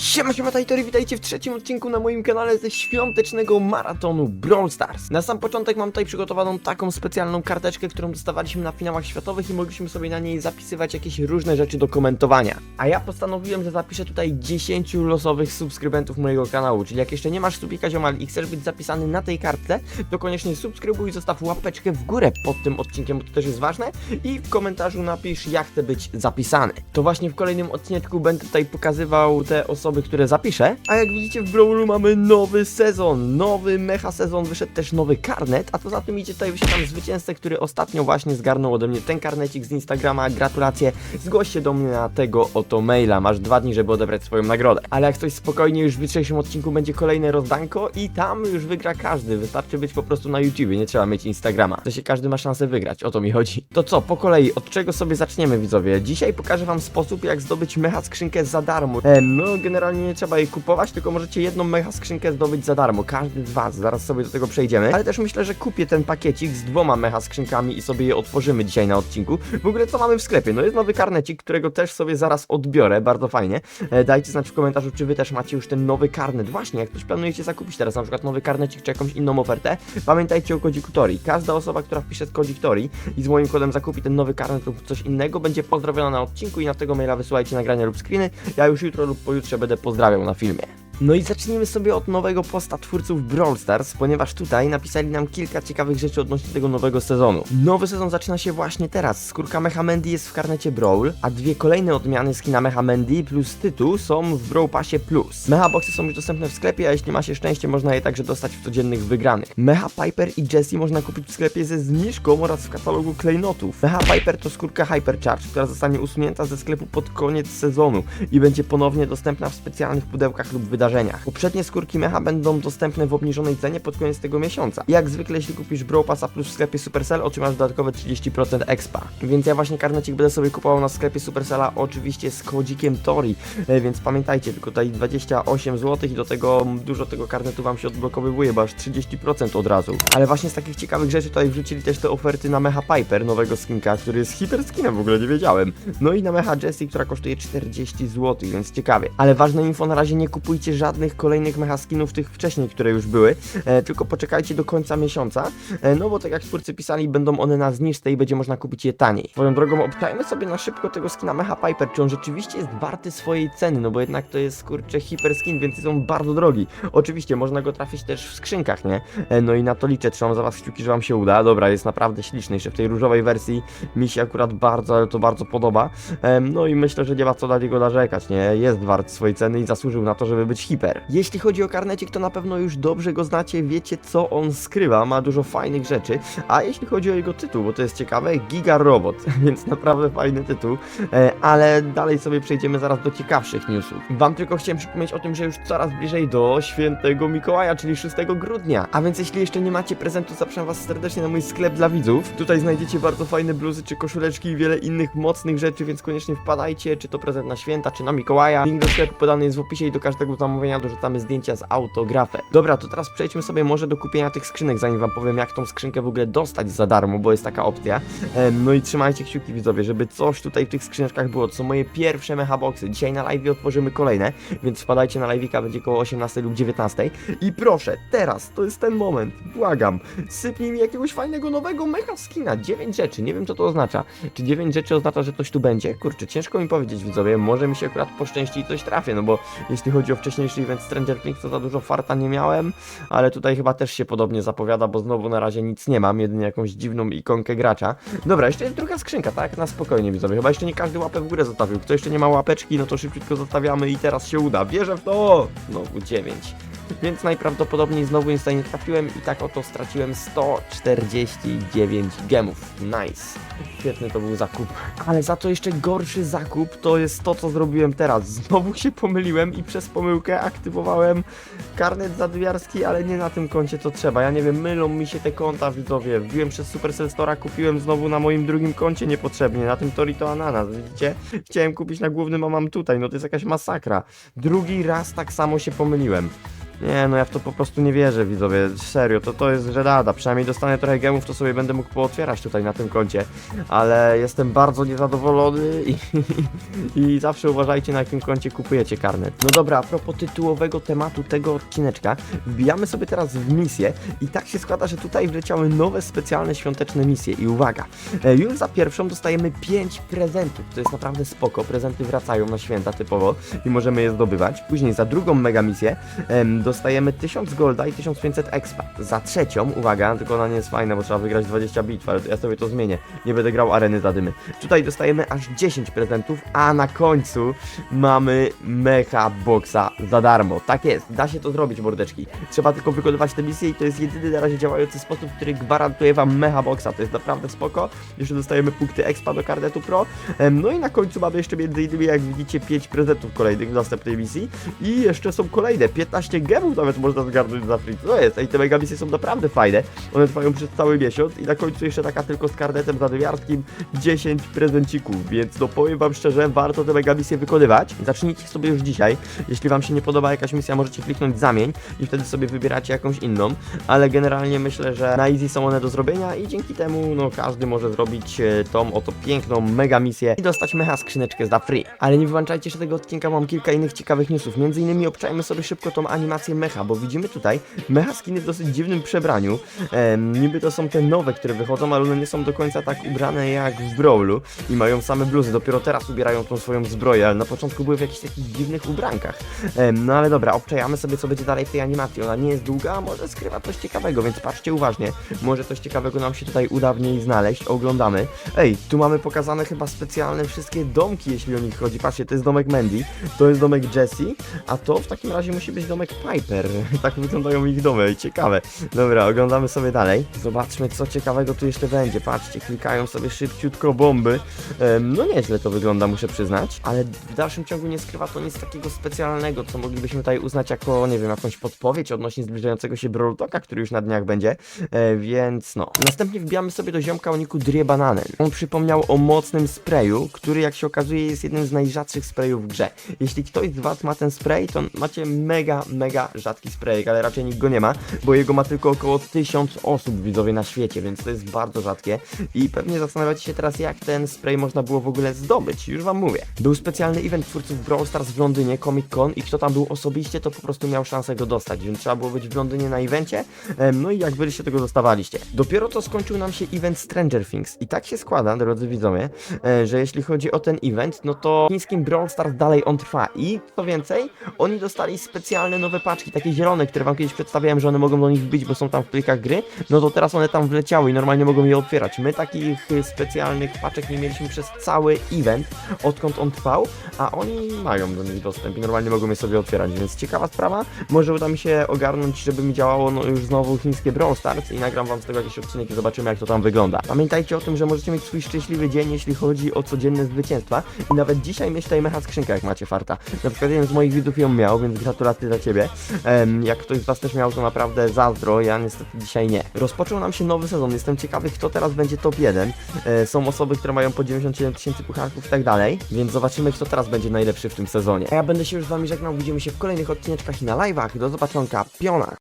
Siema, siema, Tajtory, witajcie w trzecim odcinku na moim kanale ze świątecznego maratonu Brawl Stars. Na sam początek mam tutaj przygotowaną taką specjalną karteczkę, którą dostawaliśmy na finałach światowych i mogliśmy sobie na niej zapisywać jakieś różne rzeczy do komentowania. A ja postanowiłem, że zapiszę tutaj 10 losowych subskrybentów mojego kanału, czyli jak jeszcze nie masz subika ziomal i chcesz być zapisany na tej kartce, to koniecznie subskrybuj i zostaw łapeczkę w górę pod tym odcinkiem, bo to też jest ważne i w komentarzu napisz, jak chcę być zapisany. To właśnie w kolejnym odcineczku będę tutaj pokazywał te osoby, które zapiszę. A jak widzicie w Brawlu mamy nowy sezon, nowy mecha sezon, wyszedł też nowy karnet, a poza tym idzie tutaj wysiadam zwycięzcę, który ostatnio właśnie zgarnął ode mnie ten karnecik z Instagrama. Gratulacje, zgłoś się do mnie na tego oto maila, masz dwa dni, żeby odebrać swoją nagrodę. Ale jak coś spokojnie, już w jutrzejszym odcinku będzie kolejne rozdanko i tam już wygra każdy, wystarczy być po prostu na YouTubie, nie trzeba mieć Instagrama. To się każdy ma szansę wygrać, o to mi chodzi. To co, po kolei, od czego sobie zaczniemy widzowie? Dzisiaj pokażę wam sposób, jak zdobyć mecha skrzynkę za darmo. E, no, generalnie nie trzeba jej kupować, tylko możecie jedną mecha skrzynkę zdobyć za darmo. Każdy z was, zaraz sobie do tego przejdziemy. Ale też myślę, że kupię ten pakiecik z dwoma mecha skrzynkami i sobie je otworzymy dzisiaj na odcinku. W ogóle co mamy w sklepie? No jest nowy karnecik, którego też sobie zaraz odbiorę, bardzo fajnie. E, dajcie znać w komentarzu, czy wy też macie już ten nowy karnet. Właśnie, jak ktoś planujecie zakupić teraz na przykład nowy karnecik, czy jakąś inną ofertę, pamiętajcie o kodziku Tori. Każda osoba, która wpisze kodzik Tori i z moim kodem zakupi ten nowy karnet lub coś innego, będzie pozdrowiona na odcinku i na tego maila wysyłajcie nagrania lub screeny. Ja już jutro lub pojutrze będę pozdrawiał na filmie. No i zacznijmy sobie od nowego posta twórców Brawl Stars, ponieważ tutaj napisali nam kilka ciekawych rzeczy odnośnie tego nowego sezonu. Nowy sezon zaczyna się właśnie teraz. Skórka Mecha Mandy jest w karnecie Brawl, a dwie kolejne odmiany skina Mecha Mandy plus tytuł są w Brawl Passie Plus. Mecha Boxy są już dostępne w sklepie, a jeśli ma się szczęście, można je także dostać w codziennych wygranych. Mecha Piper i Jessie można kupić w sklepie ze zniżką oraz w katalogu klejnotów. Mecha Piper to skórka Hypercharge, która zostanie usunięta ze sklepu pod koniec sezonu i będzie ponownie dostępna w specjalnych pudełkach lub wydarzeniach. Poprzednie skórki mecha będą dostępne w obniżonej cenie pod koniec tego miesiąca. Jak zwykle, jeśli kupisz Brawl Passa Plus w sklepie Supercell, otrzymasz dodatkowe 30% expa. Więc ja właśnie karnecik będę sobie kupował na sklepie Supercella, oczywiście z kodzikiem Tori, E, więc pamiętajcie, tylko tutaj 28 zł i do tego dużo tego karnetu wam się odblokowywuje, bo aż 30% od razu. Ale właśnie z takich ciekawych rzeczy tutaj wrzucili też te oferty na Mecha Piper, nowego skinka, który jest hiper skinem, w ogóle nie wiedziałem. No i na Mecha Jessie, która kosztuje 40 zł, więc ciekawie. Ale ważne info, na razie nie kupujcie żadnych kolejnych mecha skinów tych wcześniej, które już były, e, tylko poczekajcie do końca miesiąca, e, no bo tak jak twórcy pisali, będą one na zniżce i będzie można kupić je taniej. Swoją drogą obczajmy sobie na szybko tego skina Mecha Piper, czy on rzeczywiście jest warty swojej ceny, no bo jednak to jest kurczę hiper skin, więc jest on bardzo drogi. Oczywiście można go trafić też w skrzynkach, nie? E, no i na to liczę, trzymam za was kciuki, że wam się uda. Dobra, jest naprawdę śliczny, jeszcze w tej różowej wersji mi się akurat bardzo, ale to bardzo podoba. Em, no i myślę, że nie ma co na niego narzekać, nie? Jest wart swojej ceny i zasłużył na to, żeby być Jeśli chodzi o karnecik, to na pewno już dobrze go znacie, wiecie co on skrywa, ma dużo fajnych rzeczy. A jeśli chodzi o jego tytuł, bo to jest ciekawe, Giga Robot, więc naprawdę fajny tytuł. E, ale dalej sobie przejdziemy zaraz do ciekawszych newsów. Wam tylko chciałem przypomnieć o tym, że już coraz bliżej do świętego Mikołaja, czyli 6 grudnia. A więc jeśli jeszcze nie macie prezentu, zapraszam was serdecznie na mój sklep dla widzów. Tutaj znajdziecie bardzo fajne bluzy czy koszuleczki i wiele innych mocnych rzeczy, więc koniecznie wpadajcie, czy to prezent na święta, czy na Mikołaja. Link do sklepu podany jest w opisie i do każdego zamówienia dorzucamy zdjęcia z autografem. Dobra, to teraz przejdźmy sobie może do kupienia tych skrzynek, zanim wam powiem, jak tą skrzynkę w ogóle dostać za darmo, bo jest taka opcja. Em, no i trzymajcie kciuki widzowie, żeby coś tutaj w tych skrzyneczkach było. To są moje pierwsze mechaboxy. Dzisiaj na live otworzymy kolejne, więc wpadajcie na live'ika, będzie koło 18 lub 19. I proszę, teraz to jest ten moment, błagam, sypnij mi jakiegoś fajnego nowego mecha skina. 9 rzeczy, nie wiem co to oznacza. Czy 9 rzeczy oznacza, że coś tu będzie? Kurczę, ciężko mi powiedzieć widzowie, może mi się akurat poszczęści i coś trafię, no bo jeśli chodzi o wcześniejszy event Stranger Things, to za dużo farta nie miałem, ale tutaj chyba też się podobnie zapowiada, bo znowu na razie nic nie mam, jedynie jakąś dziwną ikonkę gracza. Dobra, jeszcze jest druga skrzynka, tak? Na spokojnie widzowie, chyba jeszcze nie każdy łapę w górę zostawił. Kto jeszcze nie ma łapeczki, no to szybciutko zostawiamy i teraz się uda. Wierzę w to! Znowu 9. Więc najprawdopodobniej znowu nic tutaj nie trafiłem i tak oto straciłem 149 gemów. Nice. Świetny to był zakup. Ale za to jeszcze gorszy zakup to jest to, co zrobiłem teraz. Znowu się pomyliłem i przez pomyłkę aktywowałem karnet zadwiarski, ale nie na tym koncie to trzeba. Ja nie wiem, mylą mi się te konta widzowie. Wbiłem przez Supercell Store'a, kupiłem znowu na moim drugim koncie niepotrzebnie. Na tym Torito Ananas, widzicie? Chciałem kupić na głównym, a mam tutaj. No to jest jakaś masakra. Drugi raz tak samo się pomyliłem. Nie, no ja w to po prostu nie wierzę, widzowie. Serio, to to jest żenada. Przynajmniej dostanę trochę gemów, to sobie będę mógł pootwierać tutaj na tym koncie. Ale jestem bardzo niezadowolony i, i zawsze uważajcie na jakim koncie kupujecie karnet. No dobra, a propos tytułowego tematu tego odcineczka, wbijamy sobie teraz w misję i tak się składa, że tutaj wleciały nowe specjalne świąteczne misje i uwaga, e, już za pierwszą dostajemy 5 prezentów, to jest naprawdę spoko, prezenty wracają na święta typowo i możemy je zdobywać. Później za drugą mega misję em, dostajemy 1000 golda i 1500 expa. Za trzecią, uwaga, tylko ona nie jest fajna, bo trzeba wygrać 20 bitw, ale ja sobie to zmienię, nie będę grał areny za dymy. Tutaj dostajemy aż 10 prezentów, a na końcu mamy mecha boxa za darmo. Tak jest, da się to zrobić, mordeczki. Trzeba tylko wykonywać te misje i to jest jedyny na razie działający sposób, który gwarantuje wam mecha boxa. To jest naprawdę spoko. Jeszcze dostajemy punkty expa do karnetu pro. No i na końcu mamy jeszcze między innymi, jak widzicie, 5 prezentów kolejnych w następnej misji. I jeszcze są kolejne, 15 gemów nawet można zgarnąć za free. Co jest? Ej, te mega misje są naprawdę fajne. One trwają przez cały miesiąc i na końcu jeszcze taka tylko z karnetem zadywiarskim 10 prezencików, więc no powiem wam szczerze, warto te mega misje wykonywać. Zacznijcie sobie już dzisiaj. Jeśli wam się nie podoba jakaś misja, możecie kliknąć zamień i wtedy sobie wybieracie jakąś inną, ale generalnie myślę, że na easy są one do zrobienia i dzięki temu no każdy może zrobić e, tą oto piękną mega misję i dostać mecha skrzyneczkę za free. Ale nie wyłączajcie, że tego odcinka mam kilka innych ciekawych newsów. Między innymi obczajmy sobie szybko tą animację mecha, bo widzimy tutaj mecha skiny w dosyć dziwnym przebraniu. Em, niby to są te nowe, które wychodzą, ale one nie są do końca tak ubrane jak w Brawlu i mają same bluzy. Dopiero teraz ubierają tą swoją zbroję, ale na początku były w jakichś takich dziwnych ubrankach. Em, no ale dobra, obczajamy sobie, co będzie dalej w tej animacji. Ona nie jest długa, a może skrywa coś ciekawego, więc patrzcie uważnie. Może coś ciekawego nam się tutaj uda w niej znaleźć. Oglądamy. Ej, tu mamy pokazane chyba specjalne wszystkie domki, jeśli o nich chodzi. Patrzcie, to jest domek Mandy, to jest domek Jessie, a to w takim razie musi być domek Piper. tak wyglądają ich domy, ciekawe. Dobra, oglądamy sobie dalej. Zobaczmy, co ciekawego tu jeszcze będzie. Patrzcie, klikają sobie szybciutko bomby. Em, no nieźle to wygląda, muszę przyznać, ale w dalszym ciągu nie skrywa to nic takiego specjalnego, co moglibyśmy tutaj uznać jako, nie wiem, jakąś podpowiedź odnośnie zbliżającego się Brawl Talka, który już na dniach będzie, e, więc no. Następnie wbijamy sobie do ziomka o niku Drie Bananen. On przypomniał o mocnym sprayu, który jak się okazuje jest jednym z najrzadszych sprayów w grze. Jeśli ktoś z was ma ten spray, to macie mega, mega rzadki sprayek, ale raczej nikt go nie ma, bo jego ma tylko około 1000 osób widzowie na świecie, więc to jest bardzo rzadkie. I pewnie zastanawiacie się teraz jak ten spray można było w ogóle zdobyć, już wam mówię. Był specjalny event twórców Brawl Stars w Londynie, Comic Con i kto tam był osobiście, to po prostu miał szansę go dostać, więc trzeba było być w Londynie na evencie, no i jak byliście, tego dostawaliście. Dopiero to skończył nam się event Stranger Things. I tak się składa, drodzy widzowie, e, że jeśli chodzi o ten event, no to chińskim Brawl Stars dalej on trwa. I co więcej, oni dostali specjalne nowe paczki, takie zielone, które wam kiedyś przedstawiałem, że one mogą do nich wbić, bo są tam w plikach gry, no to teraz one tam wleciały i normalnie mogą je otwierać. My takich y, specjalnych paczek nie mieliśmy przez cały event, odkąd on trwał, a oni mają do nich dostęp i normalnie mogą je sobie otwierać, więc ciekawa sprawa. Może uda mi się ogarnąć, żeby mi działało no, już znowu chińskie Brawl Stars i nagram wam z tego jakiś odcinek i zobaczymy jak to tam wygląda. Pamiętajcie o tym, że możecie mieć swój szczęśliwy dzień, jeśli chodzi o codzienne zwycięstwa i nawet dzisiaj mieć tutaj mecha skrzynka, jak macie farta. Na przykład jeden z moich widzów ją miał, więc gratulacje dla ciebie. Jak ktoś z was też miał, to naprawdę zazdro, ja niestety dzisiaj nie. Rozpoczął nam się nowy sezon, jestem ciekawy, kto teraz będzie top 1. E, są osoby, które mają po 97 tysięcy pucharków i tak dalej, więc zobaczymy, kto teraz będzie najlepszy w tym sezonie. A ja będę się już z wami żegnał, widzimy się w kolejnych odcineczkach i na live'ach. Do zobaczonka, piona!